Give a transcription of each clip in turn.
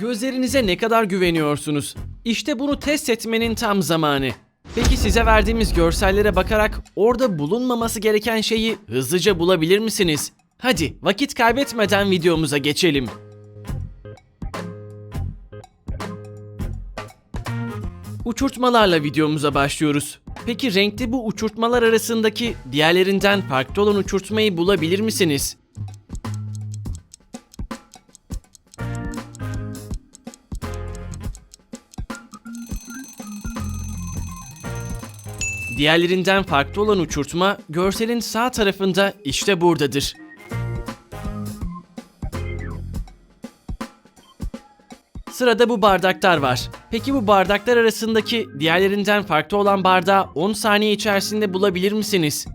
Gözlerinize ne kadar güveniyorsunuz? İşte bunu test etmenin tam zamanı. Peki size verdiğimiz görsellere bakarak orada bulunmaması gereken şeyi hızlıca bulabilir misiniz? Hadi vakit kaybetmeden videomuza geçelim. Uçurtmalarla videomuza başlıyoruz. Peki renkli bu uçurtmalar arasındaki diğerlerinden farklı olan uçurtmayı bulabilir misiniz? Diğerlerinden farklı olan uçurtma görselin sağ tarafında işte buradadır. Sırada bu bardaklar var. Peki bu bardaklar arasındaki diğerlerinden farklı olan bardağı 10 saniye içerisinde bulabilir misiniz?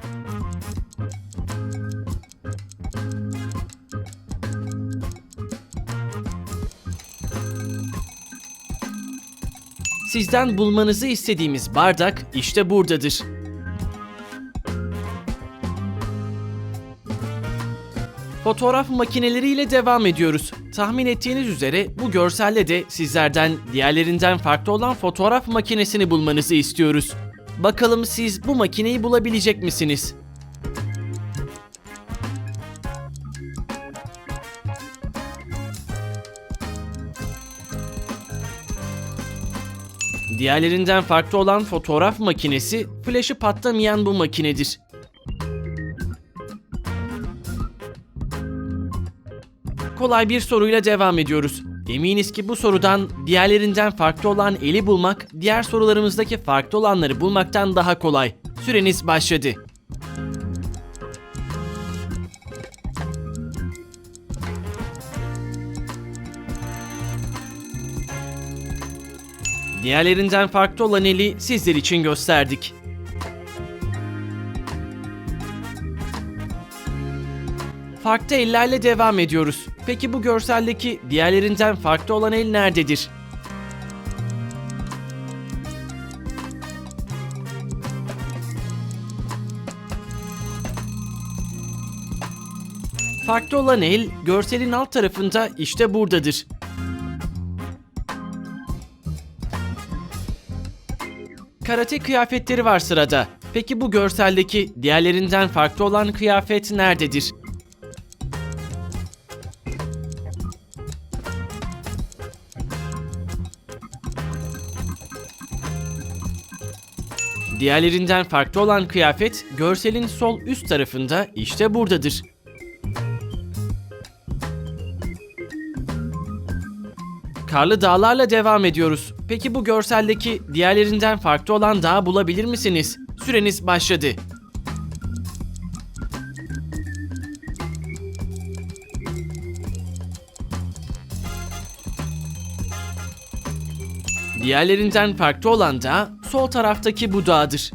Sizden bulmanızı istediğimiz bardak işte buradadır. Fotoğraf makineleriyle devam ediyoruz. Tahmin ettiğiniz üzere bu görselde de sizlerden diğerlerinden farklı olan fotoğraf makinesini bulmanızı istiyoruz. Bakalım siz bu makineyi bulabilecek misiniz? Diğerlerinden farklı olan fotoğraf makinesi, flaşı patlamayan bu makinedir. Kolay bir soruyla devam ediyoruz. Eminiz ki bu sorudan diğerlerinden farklı olan eli bulmak, diğer sorularımızdaki farklı olanları bulmaktan daha kolay. Süreniz başladı. Diğerlerinden farklı olan eli sizler için gösterdik. Farklı ellerle devam ediyoruz. Peki bu görseldeki diğerlerinden farklı olan el nerededir? Farklı olan el görselin alt tarafında işte buradadır. Karate kıyafetleri var sırada. Peki bu görseldeki diğerlerinden farklı olan kıyafet nerededir? Diğerlerinden farklı olan kıyafet görselin sol üst tarafında işte buradadır. Karlı dağlarla devam ediyoruz. Peki bu görseldeki diğerlerinden farklı olan dağı bulabilir misiniz? Süreniz başladı. Diğerlerinden farklı olan da sol taraftaki bu dağdır.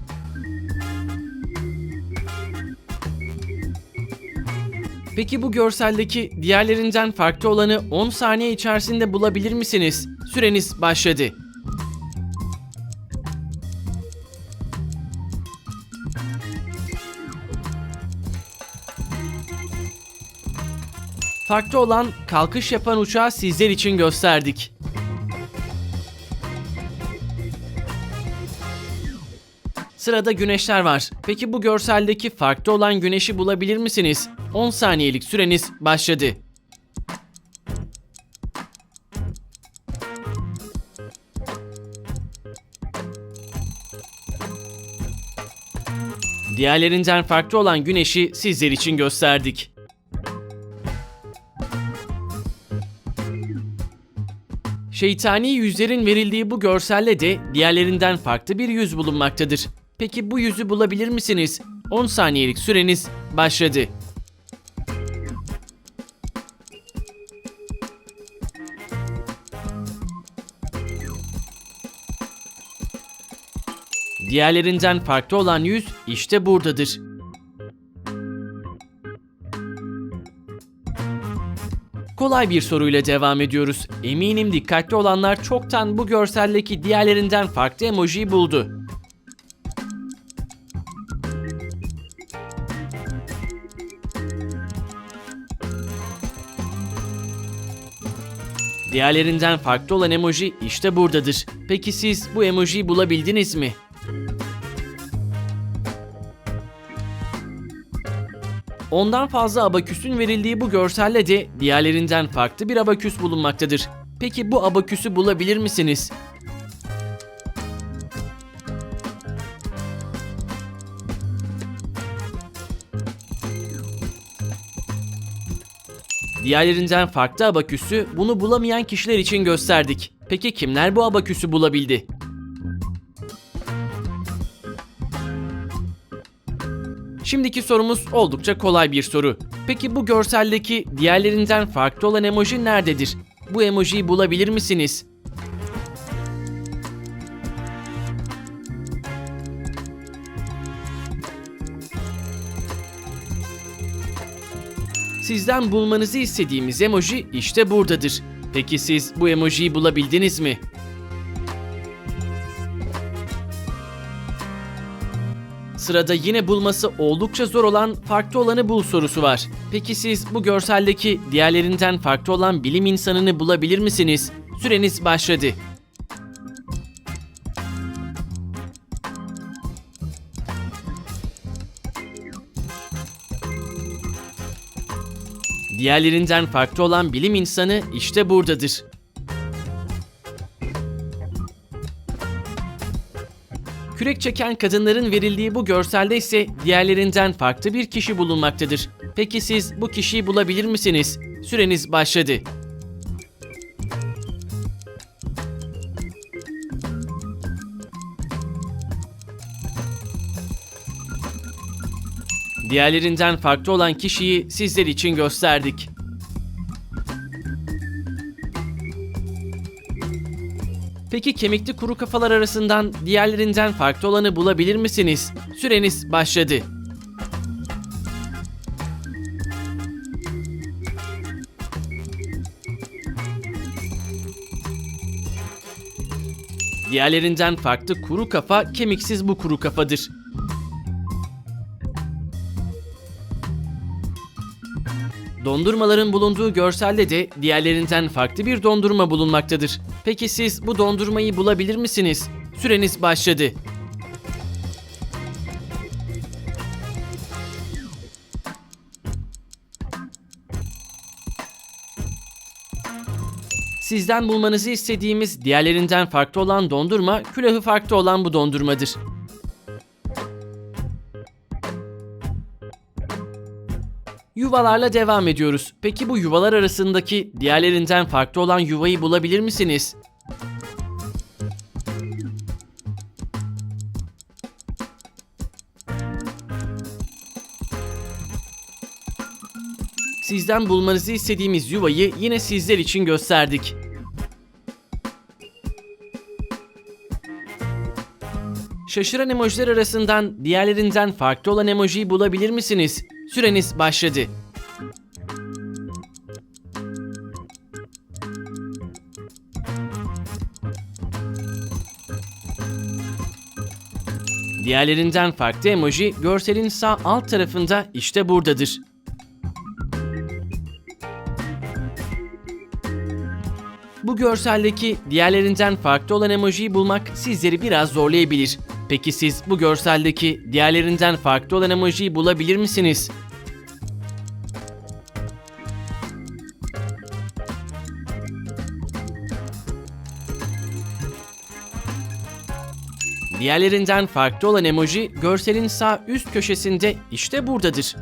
Peki bu görseldeki diğerlerinden farklı olanı 10 saniye içerisinde bulabilir misiniz? Süreniz başladı. Farklı olan kalkış yapan uçağı sizler için gösterdik. Sırada güneşler var. Peki bu görseldeki farklı olan güneşi bulabilir misiniz? 10 saniyelik süreniz başladı. Diğerlerinden farklı olan güneşi sizler için gösterdik. Şeytani yüzlerin verildiği bu görselle de diğerlerinden farklı bir yüz bulunmaktadır. Peki bu yüzü bulabilir misiniz? 10 saniyelik süreniz başladı. Diğerlerinden farklı olan yüz işte buradadır. Kolay bir soruyla devam ediyoruz. Eminim dikkatli olanlar çoktan bu görseldeki diğerlerinden farklı emojiyi buldu. Diğerlerinden farklı olan emoji işte buradadır. Peki siz bu emojiyi bulabildiniz mi? Ondan fazla abaküsün verildiği bu görselle de diğerlerinden farklı bir abaküs bulunmaktadır. Peki bu abaküsü bulabilir misiniz? Diğerlerinden farklı abaküsü bunu bulamayan kişiler için gösterdik. Peki kimler bu abaküsü bulabildi? Şimdiki sorumuz oldukça kolay bir soru. Peki bu görseldeki diğerlerinden farklı olan emoji nerededir? Bu emojiyi bulabilir misiniz? Sizden bulmanızı istediğimiz emoji işte buradadır. Peki siz bu emojiyi bulabildiniz mi? Sırada yine bulması oldukça zor olan farklı olanı bul sorusu var. Peki siz bu görseldeki diğerlerinden farklı olan bilim insanını bulabilir misiniz? Süreniz başladı. Diğerlerinden farklı olan bilim insanı işte buradadır. Kürek çeken kadınların verildiği bu görselde ise diğerlerinden farklı bir kişi bulunmaktadır. Peki siz bu kişiyi bulabilir misiniz? Süreniz başladı. Diğerlerinden farklı olan kişiyi sizler için gösterdik. Peki kemikli kuru kafalar arasından diğerlerinden farklı olanı bulabilir misiniz? Süreniz başladı. Diğerlerinden farklı kuru kafa kemiksiz bu kuru kafadır. Dondurmaların bulunduğu görselde de diğerlerinden farklı bir dondurma bulunmaktadır. Peki siz bu dondurmayı bulabilir misiniz? Süreniz başladı. Sizden bulmanızı istediğimiz diğerlerinden farklı olan dondurma, külahı farklı olan bu dondurmadır. Yuvalarla devam ediyoruz. Peki bu yuvalar arasındaki diğerlerinden farklı olan yuvayı bulabilir misiniz? Sizden bulmanızı istediğimiz yuvayı yine sizler için gösterdik. Şaşıran emojiler arasından diğerlerinden farklı olan emojiyi bulabilir misiniz? Süreniz başladı. Diğerlerinden farklı emoji görselin sağ alt tarafında işte buradadır. Bu görseldeki diğerlerinden farklı olan emojiyi bulmak sizleri biraz zorlayabilir. Peki siz bu görseldeki diğerlerinden farklı olan emojiyi bulabilir misiniz? Diğerlerinden farklı olan emoji görselin sağ üst köşesinde işte buradadır.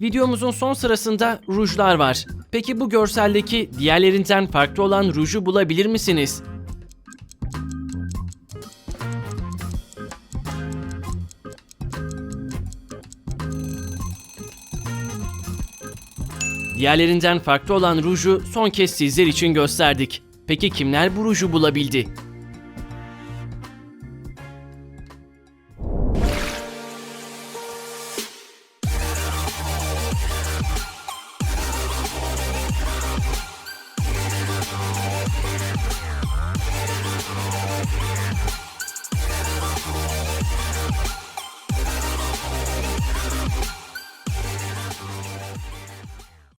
Videomuzun son sırasında rujlar var. Peki bu görseldeki diğerlerinden farklı olan ruju bulabilir misiniz? Diğerlerinden farklı olan ruju son kez sizler için gösterdik. Peki kimler bu ruju bulabildi?